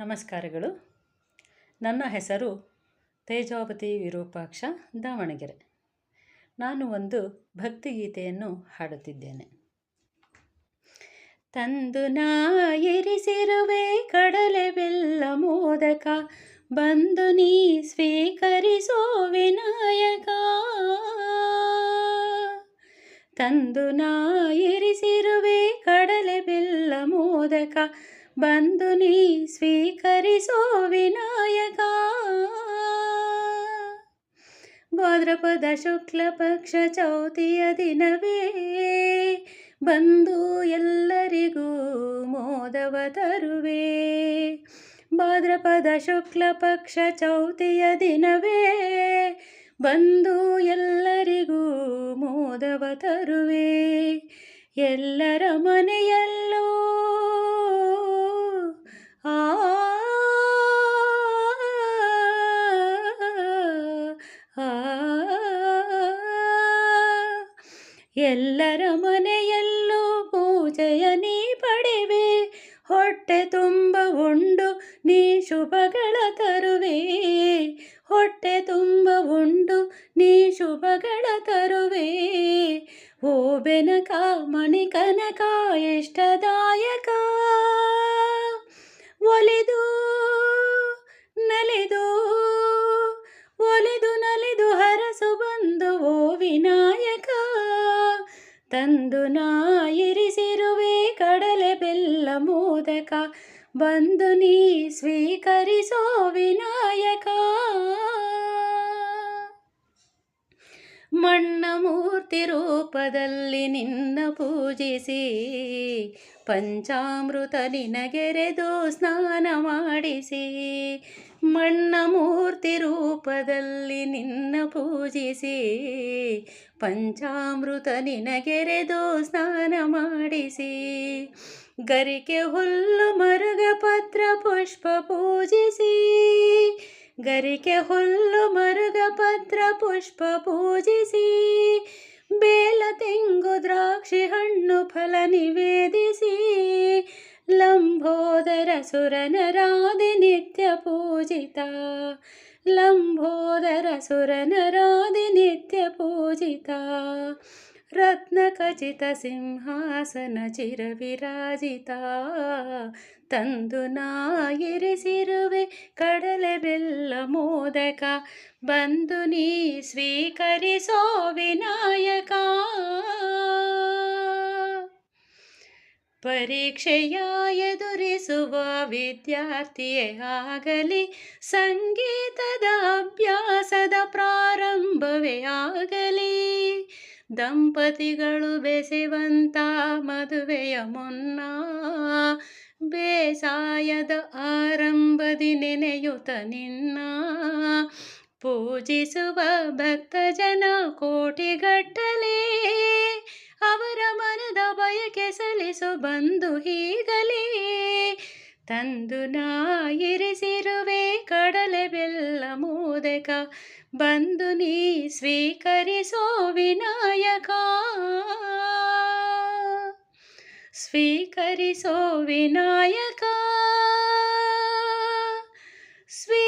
ನಮಸ್ಕಾರಗಳು. ನನ್ನ ಹೆಸರು ತೇಜಾವತಿ ವಿರೂಪಾಕ್ಷ ದಾವಣಗೆರೆ. ನಾನು ಒಂದು ಭಕ್ತಿಗೀತೆಯನ್ನು ಹಾಡುತ್ತಿದ್ದೇನೆ. ತಂದು ನಾ ಇರಿಸಿರುವೆ ಕಡಲೆ ಬೆಲ್ಲ ಮೋದಕ, ಬಂದು ನೀ ಸ್ವೀಕರಿಸೋ ವಿನಾಯಕ ತಂದು ನಾ ಇರಿಸಿರುವೆ ಕಡಲೆ ಬೆಲ್ಲ ಮೋದಕ ಬಂದು ನೀ ಸ್ವೀಕರಿಸೋ ವಿನಾಯಕ. ಭಾದ್ರಪದ ಶುಕ್ಲ ಪಕ್ಷ ಚೌತಿಯ ದಿನವೇ. ಬಂದು ಎಲ್ಲರಿಗೂ ಮೋದವ ತರುವೆ. ಭಾದ್ರಪದ ಶುಕ್ಲ ಪಕ್ಷ ಚೌತಿಯ ದಿನವೇ. ಬಂದು ಎಲ್ಲರಿಗೂ ಮೋದವ ತರುವೆ. ಎಲ್ಲರ ಮನೆಯಲ್ಲೂ ಎಲ್ಲರ ಮನೆಯಲ್ಲೂ ಪೂಜೆಯ ನೀ ಪಡೆವೆ. ಹೊಟ್ಟೆ ತುಂಬ ಉಂಡು, ನೀ ಶುಭಗಳ ತರುವೆ. ಹೊಟ್ಟೆ ತುಂಬ ಉಂಡು, ನೀ ಶುಭಗಳ ತರುವೆ. ಓ ಬೆನಕ ಮಣಿಕನಕ ಇಷ್ಟದಾಯಕ ತಂದು ನಾ ಇರಿಸಿರುವೆ ಕಡಲೆ ಬೆಲ್ಲ ಮೋದಕ ಬಂದು ನೀ ಸ್ವೀಕರಿಸೋ ವಿನಾಯಕ ಮಣ್ಣ ಮೂರ್ತಿ ರೂಪದಲ್ಲಿ ನಿನ್ನ ಪೂಜಿಸಿ, ಪಂಚಾಮೃತ ನಿನಗೆರೆದು ಸ್ನಾನ ಮಾಡಿಸಿ, ಮಣ್ಣ ಮೂರ್ತಿ ರೂಪದಲ್ಲಿ ನಿನ್ನ ಪೂಜಿಸಿ, ಪಂಚಾಮೃತ ನಿನಗೆರೆದು ಸ್ನಾನ ಮಾಡಿಸಿ. ಗರಿಕೆ ಹುಲ್ಲು ಮರುಗ ಪತ್ರ ಪುಷ್ಪ ಪೂಜಿಸಿ, ಗರಿಕೆ ಹುಲ್ಲು ಮರುಗ ಪತ್ರ ಪುಷ್ಪ ಪೂಜಿಸಿ, ಬೇಲ, ತೆಂಗು, ದ್ರಾಕ್ಷಿ ಹಣ್ಣು ಫಲ ನಿವೇದಿಸಿ, ಲಂಬೋದರ ಸುರನರಾದಿ ನಿತ್ಯ ಪೂಜಿತ, ಲಂಬೋದರ ಸುರನರಾದಿ ನಿತ್ಯ ಪೂಜಿತ. ರತ್ನಖಚಿತ ಸಿಂಹಾಸನ ಚಿರವಿರಾಜಿತ ತಂದು ನಾ ಇರಿಸಿರುವೆ ಕಡಲೆ ಬೆಲ್ಲ ಮೋದಕ ಬಂದು ನೀ ಸ್ವೀಕರಿಸೋ ವಿನಾಯಕ ಪರೀಕ್ಷೆಯ ಎದುರಿಸುವ ವಿದ್ಯಾರ್ಥಿಯೇ ಆಗಲಿ ಸಂಗೀತದ ಅಭ್ಯಾಸದ ಪ್ರಾರಂಭವೇ ಆಗಲಿ ದಂಪತಿಗಳು ಬೆಸೆವಂತ ಮದುವೆಯ ಮುನ್ನ ಬೇಸಾಯದ ಆರಂಭದಿ ನೆನೆಯುತ ನಿನ್ನ. ಪೂಜಿಸುವ ಭಕ್ತ ಜನ ಕೋಟಿಗಟ್ಟಲೆ ಅವರ ಮನದ ಬಯಕೆ ಸಲ್ಲಿಸು ಬಂದು ಹೀಗಲೇ. ತಂದು ನಾ ಇರಿಸಿರುವೆ ಕಡಲೆ ಬೆಲ್ಲ ಮೋದಕ ಬಂದು ನೀ ಸ್ವೀಕರಿಸೋ ವಿನಾಯಕ ಸ್ವೀಕರಿಸೋ ವಿನಾಯಕ ಸ್ವೀಕರಿಸೋ